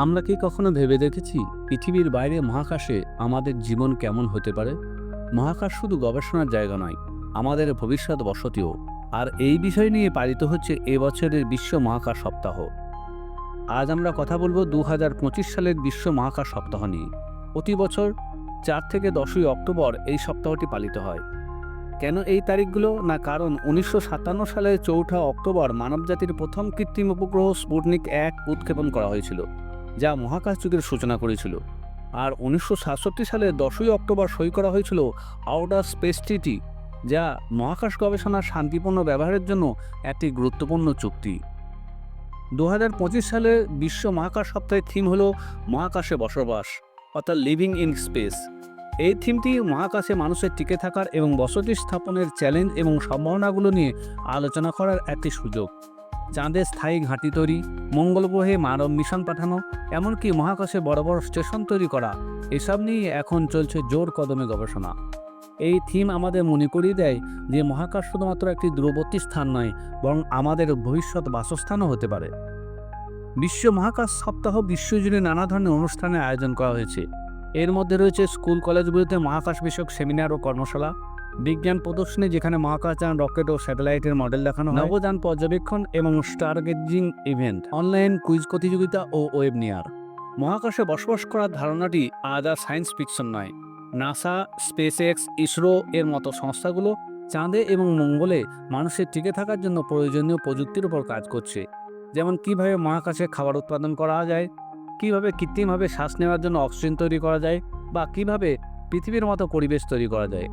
আমরা কি কখনো ভেবে দেখেছি পৃথিবীর বাইরে মহাকাশে আমাদের জীবন কেমন হতে পারে? মহাকাশ শুধু গবেষণার জায়গা নয়, আমাদের ভবিষ্যৎ বসতিও। আর এই বিষয় নিয়ে পালিত হচ্ছে এবছরের বিশ্ব মহাকাশ সপ্তাহ। আজ আমরা কথা বলব দু হাজার পঁচিশ সালের বিশ্ব মহাকাশ সপ্তাহ নিয়ে। প্রতি বছর চার থেকে দশই অক্টোবর এই সপ্তাহটি পালিত হয়। কেন এই তারিখগুলো না কারণ উনিশশো সাতান্ন সালের চৌঠা অক্টোবর মানবজাতির প্রথম কৃত্রিম উপগ্রহ স্পুটনিক এক উৎক্ষেপণ করা হয়েছিল। যা মহাকাশ যুগের সূচনা করেছিল। আর উনিশশো সালের দশই অক্টোবর সই করা হয়েছিল আউটার স্পেস ট্রিটি যা মহাকাশ গবেষণার শান্তিপূর্ণ ব্যবহারের জন্য একটি গুরুত্বপূর্ণ চুক্তি। দু হাজার পঁচিশ সালে বিশ্ব মহাকাশ সপ্তাহের থিম হলো মহাকাশে বসবাস, অর্থাৎ লিভিং ইন স্পেস এই থিমটি মহাকাশে মানুষের টিকে থাকার এবং বসতি স্থাপনের চ্যালেঞ্জ এবং সম্ভাবনাগুলো নিয়ে আলোচনা করার একটি সুযোগ। চাঁদে স্থায়ী ঘাঁটি তৈরি, মঙ্গল গ্রহে মানব মিশন পাঠানো, এমনকি মহাকাশে বড় বড় স্টেশন তৈরি করা, এসব নিয়ে এখন চলছে জোর কদমে গবেষণা। এই থিম আমাদের মনে করিয়ে দেয় যে মহাকাশ শুধুমাত্র একটি দূরবর্তী স্থান নয়, বরং আমাদের ভবিষ্যৎ বাসস্থানও হতে পারে। বিশ্ব মহাকাশ সপ্তাহ বিশ্বজুড়ে নানা ধরনের অনুষ্ঠানের আয়োজন করা হয়েছে। এর মধ্যে রয়েছে স্কুল কলেজগুলিতে মহাকাশ বিষয়ক সেমিনার ও কর্মশালা বিজ্ঞান প্রদর্শনী যেখানে মহাকাশযান, রকেট ও স্যাটেলাইটের মডেল দেখানো হয়। নবযান পর্যবেক্ষণ এবং star gazing event, online quiz প্রতিযোগিতা ও ওয়েব ওয়েবনিয়ার মহাকাশে বসবাস করার ধারণাটি আজ আর সায়েন্স ফিকশন নয়। নাসা স্পেস এক্স ইসরো এর মতো সংস্থাগুলো চাঁদে এবং মঙ্গলে মানুষের টিকে থাকার জন্য প্রয়োজনীয় প্রযুক্তির উপর কাজ করছে। যেমন কীভাবে মহাকাশে খাবার উৎপাদন করা যায়, কীভাবে কৃত্রিমভাবে শ্বাস নেওয়ার জন্য অক্সিজেন তৈরি করা যায় বা কীভাবে পৃথিবীর মতো পরিবেশ তৈরি করা যায়।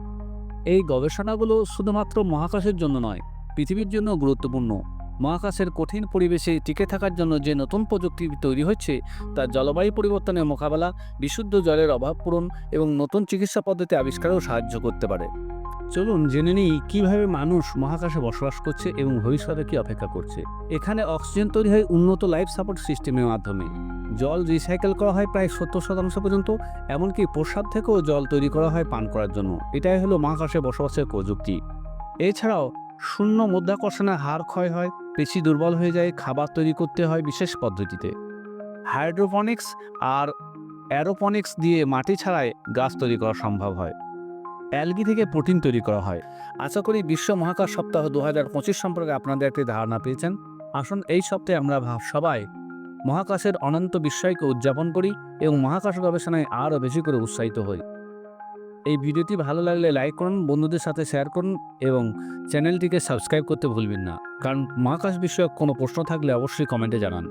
এই গবেষণাগুলো শুধুমাত্র মহাকাশের জন্য নয়, পৃথিবীর জন্য গুরুত্বপূর্ণ। মহাকাশের কঠিন পরিবেশে টিকে থাকার জন্য যে নতুন প্রযুক্তি তৈরি হচ্ছে তা জলবায়ু পরিবর্তনের মোকাবেলা, বিশুদ্ধ জলের অভাব পূরণ এবং নতুন চিকিৎসা পদ্ধতি আবিষ্কারেও সাহায্য করতে পারে। চলুন জেনে নিই কীভাবে মানুষ মহাকাশে বসবাস করছে এবং ভবিষ্যতে কী অপেক্ষা করছে। এখানে অক্সিজেন তৈরি হয় উন্নত লাইফ সাপোর্ট সিস্টেমের মাধ্যমে। জল রিসাইকেল করা হয় প্রায় সত্তর শতাংশ পর্যন্ত, এমনকি প্রসাদ থেকেও জল তৈরি করা হয় পান করার জন্য। এটাই হলো মহাকাশে বসবাসের প্রযুক্তি। এছাড়াও, শূন্য মধ্যাকর্ষণের হার ক্ষয় হয়, পেশি দুর্বল হয়ে যায়, খাবার তৈরি করতে হয় বিশেষ পদ্ধতিতে। হাইড্রোপনিক্স আর অ্যারোপনিক্স দিয়ে মাটি ছাড়াই গাছ তৈরি করা সম্ভব হয়। অ্যালগি থেকে প্রোটিন তৈরি করা হয়। আশা করি বিশ্ব মহাকাশ সপ্তাহ দু হাজার পঁচিশ সম্পর্কে আপনাদের একটি ধারণা পেয়েছেন। আসুন এই সপ্তাহে আমরা সবাই মহাকাশের অনন্ত বিস্ময়কে উদযাপন করি এবং মহাকাশ গবেষণায় আরও বেশি করে উৎসাহিত হই। এই ভিডিওটি ভালো লাগলে লাইক করুন, বন্ধুদের সাথে শেয়ার করুন এবং চ্যানেলটিকে সাবস্ক্রাইব করতে ভুলবেন না। কারণ মহাকাশ বিষয়ক কোনো প্রশ্ন থাকলে অবশ্যই কমেন্টে জানান।